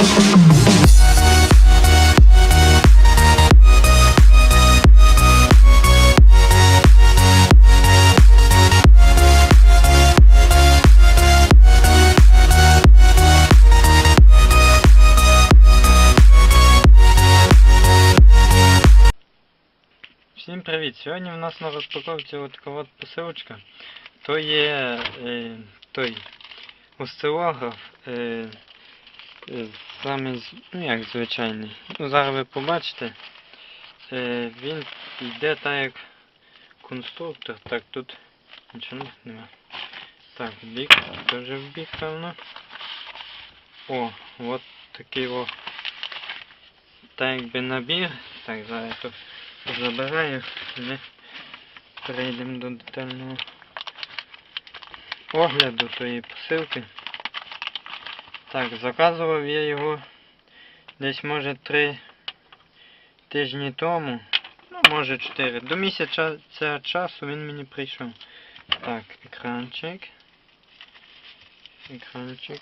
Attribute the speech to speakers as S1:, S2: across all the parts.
S1: Всім привіт! Сьогодні в нас на розпаковці от така от посилочка. То є е, той осцилограф. Е, е, саме, ну як звичайний. Ну, зараз ви побачите. Е, він йде так як конструктор. Так, тут нічого нема. Так, бік, теж в бік, певно. О, от такий о. Так якби набір. Так, зараз я тут забираю, ми перейдемо до детального огляду тої посилки. Так, заказував я його десь може три тижні тому. Ну, може 4. До місяця цього часу він мені прийшов. Так, екранчик. Екранчик.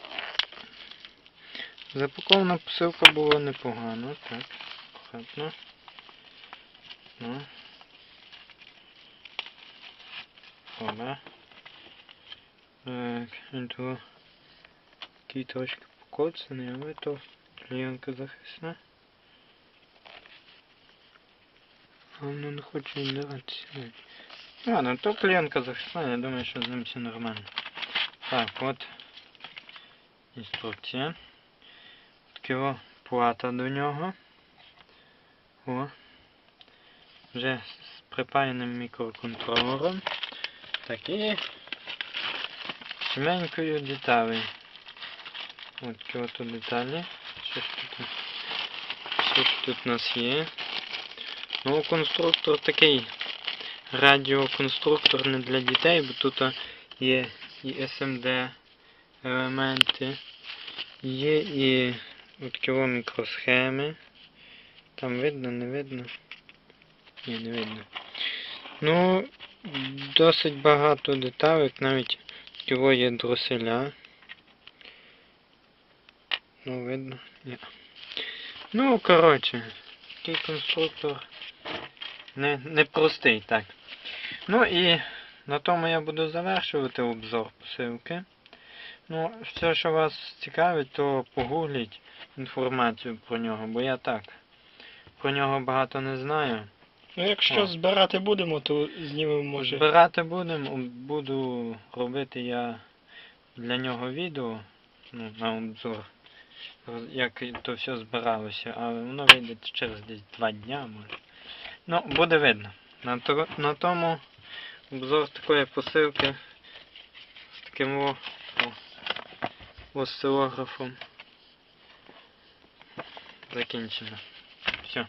S1: Запакована посилка була непогана, так, акуратно. Ну. Оба. Так, він то такий трошки покоцаний, але то клієнтка захисна. А воно не хоче віддаватися. Ладно, то клієнтка захисна, я думаю, що з ним все нормально. Так, от інструкція. Така плата до нього. О вже з припаяним мікроконтролером. Так і сіменькою деталей. От от тут деталі. Що ж тут? Що ж тут у нас є? Ну, конструктор такий радіоконструктор не для дітей, бо тут є і SMD елементи, є і от такі о мікросхеми. Там видно, не видно. Ні, не видно. Ну, досить багато деталей, навіть його є дроселя. Ну, видно? Ні. Ну, коротше, такий конструктор не, не простий, так. Ну і на тому я буду завершувати обзор посилки. Ну, все, що вас цікавить, то погугліть інформацію про нього, бо я так. Про нього багато не знаю.
S2: Ну, якщо
S1: О.
S2: збирати будемо, то знімемо може.
S1: Збирати будемо, буду робити я для нього відео ну, на обзор, як то все збиралося, але воно вийде через десь два дня, може. Ну, буде видно. На, на тому обзор такої посилки з таким о, о, закінчено. Все.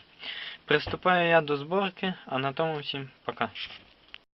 S1: Приступаю я до зборки, а на тому всім пока.